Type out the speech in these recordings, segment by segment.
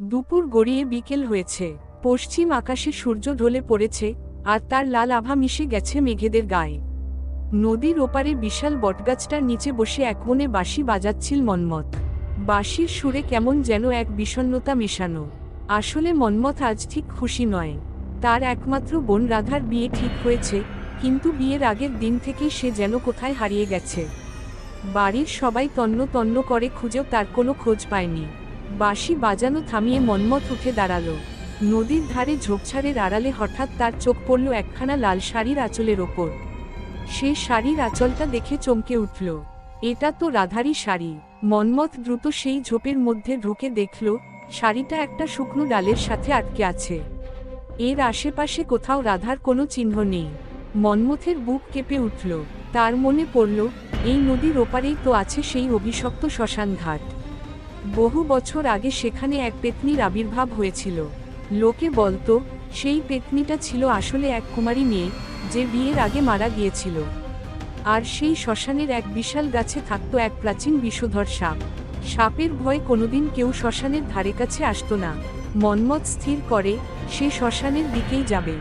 দুপুর গড়িয়ে বিকেল হয়েছে। পশ্চিম আকাশে সূর্য ঢলে পড়েছে, আর তার লাল আভা মিশে গেছে মেঘেদের গায়ে। নদীর ওপারে বিশাল বটগাছটার নিচে বসে এক মনে বাঁশি বাজাচ্ছিল মন্মথ। বাঁশির সুরে কেমন যেন এক বিষণ্নতা মেশানো। আসলে মন্মথ আজ ঠিক খুশি নয়। তার একমাত্র বোন রাধার বিয়ে ঠিক হয়েছে, কিন্তু বিয়ের আগের দিন থেকেই সে যেন কোথায় হারিয়ে গেছে। বাড়ির সবাই তন্ন তন্ন করে খুঁজেও তার কোনো খোঁজ পায়নি। বাঁশি বাজানো থামিয়ে মন্মথ উঠে দাঁড়াল। নদীর ধারে ঝোপঝাড়ের আড়ালে হঠাৎ তার চোখ পড়ল একখানা লাল শাড়ির আঁচলের ওপর। সে শাড়ির আঁচলটা দেখে চমকে উঠল। এটা তো রাধারই শাড়ি। মন্মথ দ্রুত সেই ঝোপের মধ্যে ঢুকে দেখল, শাড়িটা একটা শুকনো ডালের সাথে আটকে আছে। এর আশেপাশে কোথাও রাধার কোনো চিহ্ন নেই। মন্মথের বুক কেঁপে উঠল। তার মনে পড়ল, এই নদীর ওপারেই তো আছে সেই অভিশপ্ত শ্মশান ঘাট বহু বছর আগে সেখানে এক পেতনির আবির্ভাব হয়েছিল। লোকে বলতো, সেই পেতনিটা ছিল আসলে এক কুমারী মেয়ে, যে বিয়ের আগে মারা গিয়েছিল। আর সেই শ্মশানের এক বিশাল গাছে থাকত এক প্রাচীন বিষধর সাপ। সাপের ভয়ে কোনোদিন কেউ শ্মশানের ধারে কাছে আসতো না। মন্মথ স্থির করে, সে শ্মশানের দিকেই যাবে।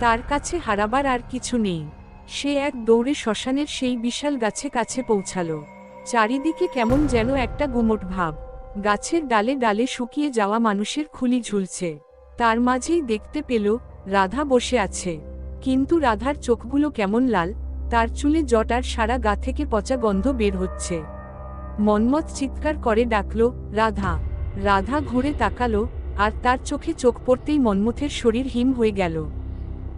তার কাছে হারাবার আর কিছু নেই। সে এক দৌড়ে শ্মশানের সেই বিশাল গাছে কাছে পৌঁছালো। চারিদিকে কেমন যেন একটা গুমট ভাব। গাছের ডালে ডালে শুকিয়ে যাওয়া মানুষের খুলি ঝুলছে। তার মাঝেই দেখতে পেল, রাধা বসে আছে। কিন্তু রাধার চোখগুলো কেমন লাল, তার চুলে জটার সারা গা থেকে পচা গন্ধ বের হচ্ছে। মন্মথ চিৎকার করে ডাকল, রাধা! রাধা ঘুরে তাকালো, আর তার চোখে চোখ পড়তেই মন্মথের শরীর হিম হয়ে গেল।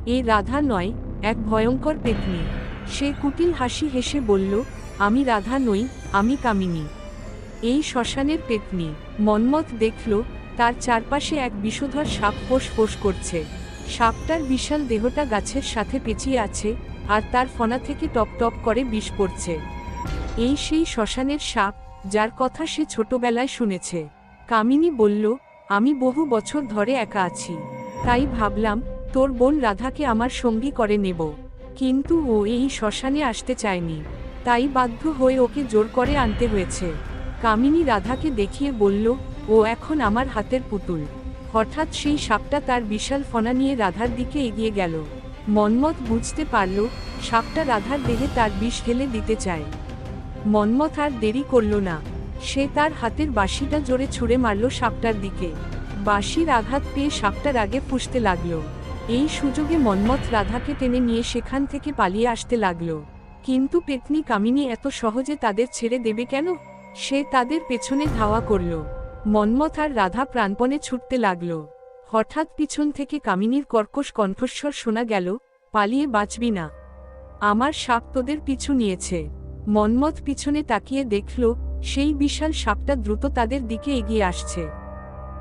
এ রাধা নয়, এক ভয়ঙ্কর পেতনি। সে কুটিল হাসি হেসে বলল, আমি রাধা নই, আমি কামিনী। এই শ্মশানের পেতনি। মন্মথ দেখল, তার চারপাশে এক বিষধর সাপ ফোঁস ফোঁস করছে। সাপটার বিশাল দেহটা গাছের সাথে পেঁচিয়ে আছে, আর তার ফনা থেকে টপ টপ করে বিষ পড়ছে। এই সেই শ্মশানের সাপ, যার কথা সে ছোটবেলায় শুনেছে। কামিনী বলল, আমি বহু বছর ধরে একা আছি। তাই ভাবলাম, তোর বোন রাধাকে আমার সঙ্গী করে নেব। কিন্তু ও এই শ্মশানে আসতে চায়নি। তাই বাধ্য হয়ে ওকে জোর করে আনতে হয়েছে। কামিনী রাধাকে দেখিয়ে বলল, ও এখন আমার হাতের পুতুল। হঠাৎ সেই সাপটা তার বিশাল ফনা নিয়ে রাধার দিকে এগিয়ে গেল। মন্মথ বুঝতে পারল, সাপটা রাধার দেহে তার বিষ ঢেলে দিতে চায়। মন্মথ আর দেরি করল না। সে তার হাতের বাঁশিটা জোরে ছুঁড়ে মারল সাপটার দিকে। বাঁশির আঘাত পেয়ে সাপটার আগে ফুসতে লাগল। এই সুযোগে মন্মথ রাধাকে টেনে নিয়ে সেখান থেকে পালিয়ে আসতে লাগল। কিন্তু পেতনি কামিনী এত সহজে তাদের ছেড়ে দেবে কেন? সে তাদের পেছনে ধাওয়া করল। মন্মথ আর রাধা প্রাণপণে ছুটতে লাগল। হঠাৎ পিছন থেকে কামিনীর কর্কশ কণ্ঠস্বর শোনা গেল, পালিয়ে বাঁচবি না। আমার সাপ তোদের পিছু নিয়েছে। মন্মথ পিছনে তাকিয়ে দেখল, সেই বিশাল সাপটা দ্রুত তাদের দিকে এগিয়ে আসছে।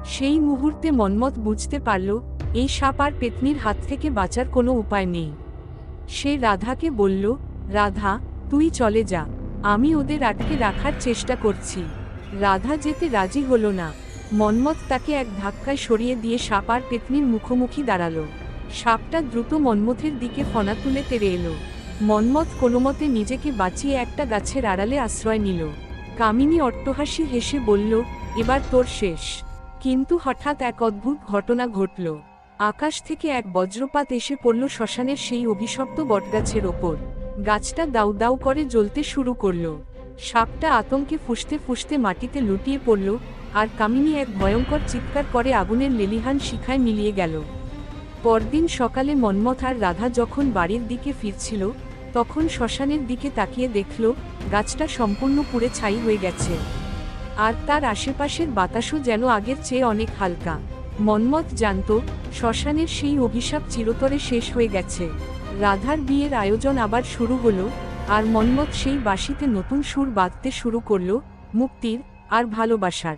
সেই মুহূর্তে মন্মথ বুঝতে পারল, এই সাপ আর পেতনির হাত থেকে বাঁচার কোনো উপায় নেই। সে রাধাকে বলল, রাধা, তুই চলে যা। আমি ওদের আটকে রাখার চেষ্টা করছি। রাধা যেতে রাজি হলো না। মন্মথ তাকে এক ধাক্কায় সরিয়ে দিয়ে সাপ আর পেতনির মুখোমুখি দাঁড়াল। সাপটা দ্রুত মন্মথের দিকে ফনা তুলে তেড়ে এলো। মন্মথ কোনোমতে নিজেকে বাঁচিয়ে একটা গাছের আড়ালে আশ্রয় নিল। কামিনী অট্টহাসি হেসে বলল, এবার তোর শেষ। কিন্তু হঠাৎ এক অদ্ভুত ঘটনা ঘটল। আকাশ থেকে এক বজ্রপাত এসে পড়ল শ্মশানের সেই অভিশপ্ত বটগাছের ওপর। গাছটা দাউ দাউ করে জ্বলতে শুরু করল। সাপটা আতঙ্কে ফুসতে ফুসতে মাটিতে লুটিয়ে পড়ল আর কামিনী এক ভয়ঙ্কর চিৎকার করে আগুনের লেলিহান শিখায় মিলিয়ে গেল। পরদিন সকালে মন্মথ আর রাধা যখন বাড়ির দিকে ফিরছিল, তখন শ্মশানের দিকে তাকিয়ে দেখল, গাছটা সম্পূর্ণ পুড়ে ছাই হয়ে গেছে। আর তার আশেপাশের বাতাসও যেন আগের চেয়ে অনেক হালকা। মন্মথ জানত, শ্মশানের সেই অভিশাপ চিরতরে শেষ হয়ে গেছে। রাধার বিয়ের আয়োজন আবার শুরু হলো, আর মন্মথ সেই বাঁশিতে নতুন সুর বাঁধতে শুরু করল, মুক্তির আর ভালোবাসার।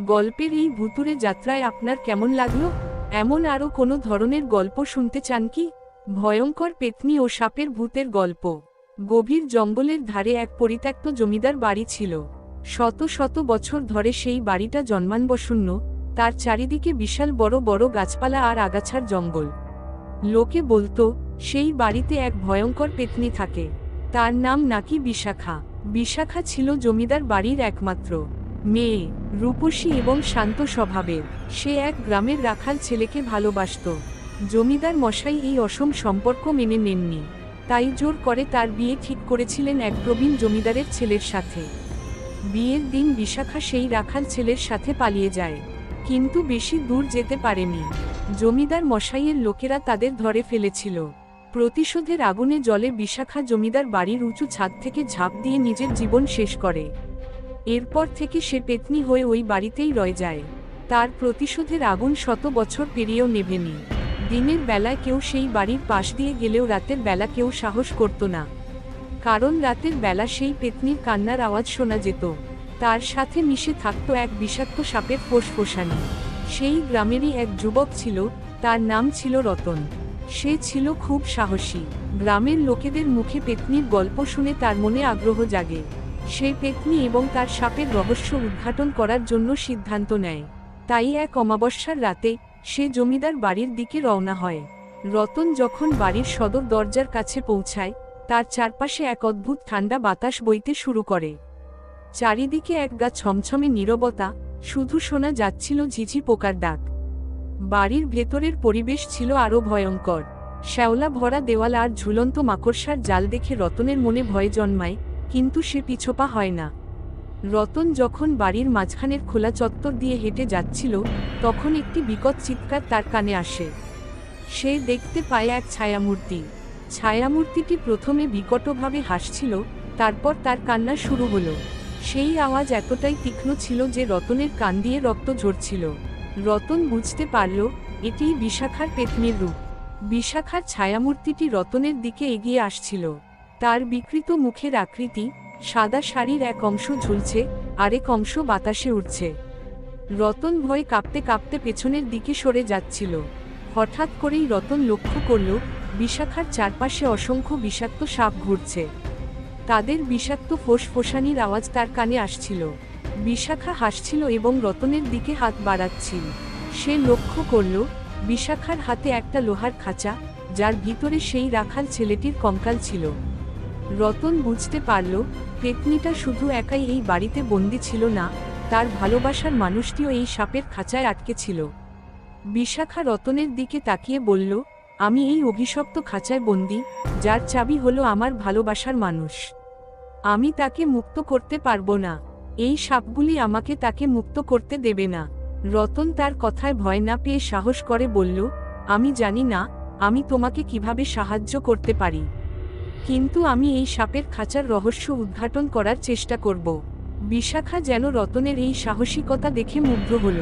গল্পের এই ভুতুরে যাত্রায় আপনার কেমন লাগল? এমন আরও কোনো ধরনের গল্প শুনতে চান কি? ভয়ঙ্কর পেতনি ও সাপের ভূতের গল্প। গভীর জঙ্গলের ধারে এক পরিত্যক্ত জমিদার বাড়ি ছিল। শত শত বছর ধরে সেই বাড়িটা জন্মানবশূন্য, তার চারিদিকে বিশাল বড় বড় গাছপালা আর আগাছার জঙ্গল। লোকে বলতো সেই বাড়িতে এক ভয়ঙ্কর পেতনি থাকে। তার নাম নাকি বিশাখা। বিশাখা ছিল জমিদার বাড়ির একমাত্র মেয়ে, রূপসী এবং শান্ত স্বভাবের। সে এক গ্রামের রাখাল ছেলেকে ভালোবাসত। জমিদার মশাই এই অসম সম্পর্ক মেনে নেননি। তাই জোর করে তার বিয়ে ঠিক করেছিলেন এক প্রবীণ জমিদারের ছেলের সাথে। বিয়ের দিন বিশাখা সেই রাখাল ছেলের সাথে পালিয়ে যায়। কিন্তু বেশি দূর যেতে পারেনি। জমিদার মশাইয়ের লোকেরা তাদের ধরে ফেলেছিল। প্রতিশোধের আগুনে জলে বিশাখা জমিদার বাড়ির উঁচু ছাদ থেকে ঝাঁপ দিয়ে নিজের জীবন শেষ করে। এরপর থেকে সে পেতনি হয়ে ওই বাড়িতেই রয়ে যায়। তার প্রতিশোধের আগুন শত বছর পেরিয়েও নেভেনি। দিনের বেলায় কেউ সেই বাড়ির পাশ দিয়ে গেলেও রাতের বেলা কেউ সাহস করত না। কারণ রাতের বেলা সেই পেতনির কান্নার আওয়াজ শোনা যেত। তার সাথে মিশে থাকত এক বিষাক্ত সাপের ফোসফোসানি সেই গ্রামেরই এক যুবক ছিল, তার নাম ছিল রতন। সে ছিল খুব সাহসী। গ্রামের লোকেদের মুখে পেতনির গল্প শুনে তার মনে আগ্রহ জাগে। সে পেতনি এবং তার সাপের রহস্য উদ্ঘাটন করার জন্য সিদ্ধান্ত নেয়। তাই এক অমাবস্যার রাতে সে জমিদার বাড়ির দিকে রওনা হয়। রতন যখন বাড়ির সদর দরজার কাছে পৌঁছায়, তার চারপাশে এক অদ্ভুত ঠান্ডা বাতাস বইতে শুরু করে। চারিদিকে এক গা ছমছমে নীরবতা, শুধু শোনা যাচ্ছিল ঝিঝি পোকার ডাক। বাড়ির ভেতরের পরিবেশ ছিল আরও ভয়ঙ্কর। শ্যাওলা ভরা দেওয়াল আর ঝুলন্ত মাকড়সার জাল দেখে রতনের মনে ভয় জন্মায়, কিন্তু সে পিছোপা হয় না। রতন যখন বাড়ির মাঝখানের খোলা চত্বর দিয়ে হেঁটে যাচ্ছিল, তখন একটি বিকট চিৎকার তার কানে আসে। সে দেখতে পায় এক ছায়ামূর্তি। ছায়ামূর্তিটি প্রথমে বিকটভাবে হাসছিল, তারপর তার কান্না শুরু হলো। সেই আওয়াজ এতটাই তীক্ষ্ণ ছিল যে রতনের কান দিয়ে রক্ত ঝরছিল। রতন বুঝতে পারল এটি বিশাখার পেতনির রূপ। বিশাখার ছায়ামূর্তিটি রতনের দিকে এগিয়ে আসছিল। তার বিকৃত মুখের আকৃতি, সাদা শাড়ির এক অংশ ঝুলছে, আরেক অংশ বাতাসে উঠছে রতন ভয়ে কাঁপতে কাঁপতে পেছনের দিকে সরে যাচ্ছিল। হঠাৎ করেই রতন লক্ষ্য করল, বিশাখার চারপাশে অসংখ্য বিষাক্ত সাপ ঘুরছে। তাদের বিষাক্ত ফোসফোসানির আওয়াজ তার কানে আসছিল। বিশাখা হাসছিল এবং রতনের দিকে হাত বাড়াচ্ছিল। সে লক্ষ্য করল, বিশাখার হাতে একটা লোহার খাঁচা, যার ভিতরে সেই রাখাল ছেলেটির কঙ্কাল ছিল। রতন বুঝতে পারল, পেতনিটা শুধু একাই এই বাড়িতে বন্দি ছিল না, তার ভালোবাসার মানুষটিও এই সাপের খাঁচায় আটকে ছিল। বিশাখা রতনের দিকে তাকিয়ে বলল, আমি এই অভিশপ্ত খাঁচায় বন্দি, যার চাবি হলো আমার ভালোবাসার মানুষ। আমি তাকে মুক্ত করতে পারব না। এই সাপগুলি আমাকে তাকে মুক্ত করতে দেবে না। রতন তার কথায় ভয় না পেয়ে সাহস করে বলল, আমি জানি না, আমি তোমাকে কীভাবে সাহায্য করতে পারি। কিন্তু আমি এই সাপের খাঁচার রহস্য উদ্ঘাটন করার চেষ্টা করব বিশাখা যেন রতনের এই সাহসিকতা দেখে মুগ্ধ হল।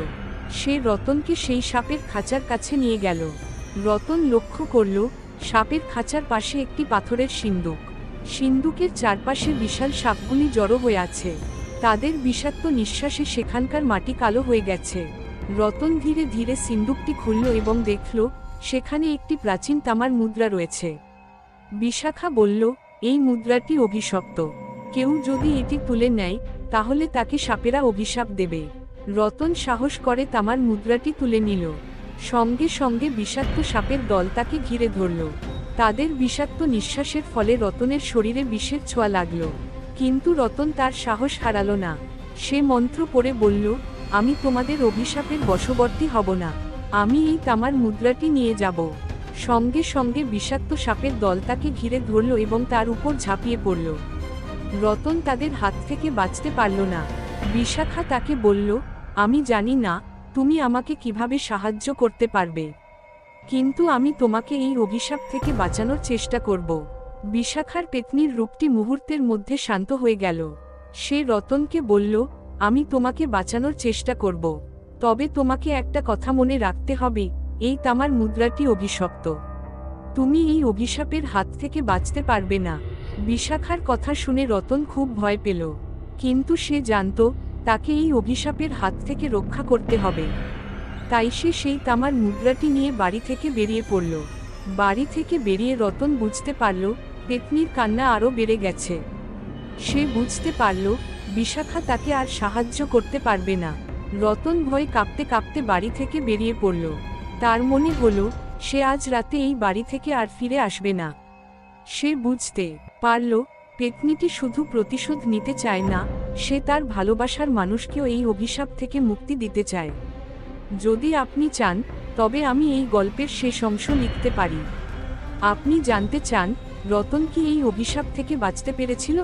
সে রতনকে সেই সাপের খাঁচার কাছে নিয়ে গেল। রতন লক্ষ্য করল, সাপের খাঁচার পাশে একটি পাথরের সিন্দুক। সিন্দুকের চারপাশে বিশাল সাপগুলি জড়ো হয়ে আছে। তাদের বিষাক্ত নিঃশ্বাসে সেখানকার মাটি কালো হয়ে গেছে। রতন ধীরে ধীরে সিন্দুকটি খুলল এবং দেখল, সেখানে একটি প্রাচীন তামার মুদ্রা রয়েছে। বিশাখা বলল, এই মুদ্রাটি অভিশপ্ত। কেউ যদি এটি তুলে নেয়, তাহলে তাকে সাপেরা অভিশাপ দেবে। রতন সাহস করে তামার মুদ্রাটি তুলে নিল। সঙ্গে সঙ্গে বিষাক্ত সাপের দল তাকে ঘিরে ধরল। তাদের বিষাক্ত নিঃশ্বাসের ফলে রতনের শরীরে বিষের ছোঁয়া লাগল। কিন্তু রতন তার সাহস হারালো না। সে মন্ত্র পড়ে বলল, আমি তোমাদের অভিশাপের বশবর্তী হব না। আমি এই তামার মুদ্রাটি নিয়ে যাব। সঙ্গে সঙ্গে বিষাক্ত সাপের দল তাকে ঘিরে ধরল এবং তার উপর ঝাঁপিয়ে পড়ল। রতন তাদের হাত থেকে বাঁচতে পারল না। বিশাখা তাকে বলল, আমি জানি না, তুমি আমাকে কীভাবে সাহায্য করতে পারবে। কিন্তু আমি তোমাকে এই অভিশাপ থেকে বাঁচানোর চেষ্টা করব। বিশাখার পেতনির রূপটি মুহূর্তের মধ্যে শান্ত হয়ে গেল। সে রতনকে বলল, আমি তোমাকে বাঁচানোর চেষ্টা করব। তবে তোমাকে একটা কথা মনে রাখতে হবে, এই তামার মুদ্রাটি অভিশপ্ত। তুমি এই অভিশাপের হাত থেকে বাঁচতে পারবে না। বিশাখার কথা শুনে রতন খুব ভয় পেল। কিন্তু সে জানত, তাকে এই অভিশাপের হাত থেকে রক্ষা করতে হবে। তাই সে সেই তামার মুদ্রাটি নিয়ে বাড়ি থেকে বেরিয়ে পড়ল। বাড়ি থেকে বেরিয়ে রতন বুঝতে পারল পেতনির কান্না আরও বেড়ে গেছে। সে বুঝতে পারল, বিশাখা তাকে আর সাহায্য করতে পারবে না। রতন ভয়ে কাঁপতে কাঁপতে বাড়ি থেকে বেরিয়ে পড়ল। তার মনে হলো, সে আজ রাতে এই বাড়ি থেকে আর ফিরে আসবে না। সে বুঝতে পারল, পেতনিটি শুধু প্রতিশোধ নিতে চায় না, সে তার ভালোবাসার মানুষকেও এই অভিশাপ থেকে মুক্তি দিতে চায়। যদি আপনি চান, তবে আমি এই গল্পের শেষ অংশ লিখতে পারি। আপনি জানতে চান রতন কি এই অভিশাপ থেকে বাঁচতে পেরেছিল?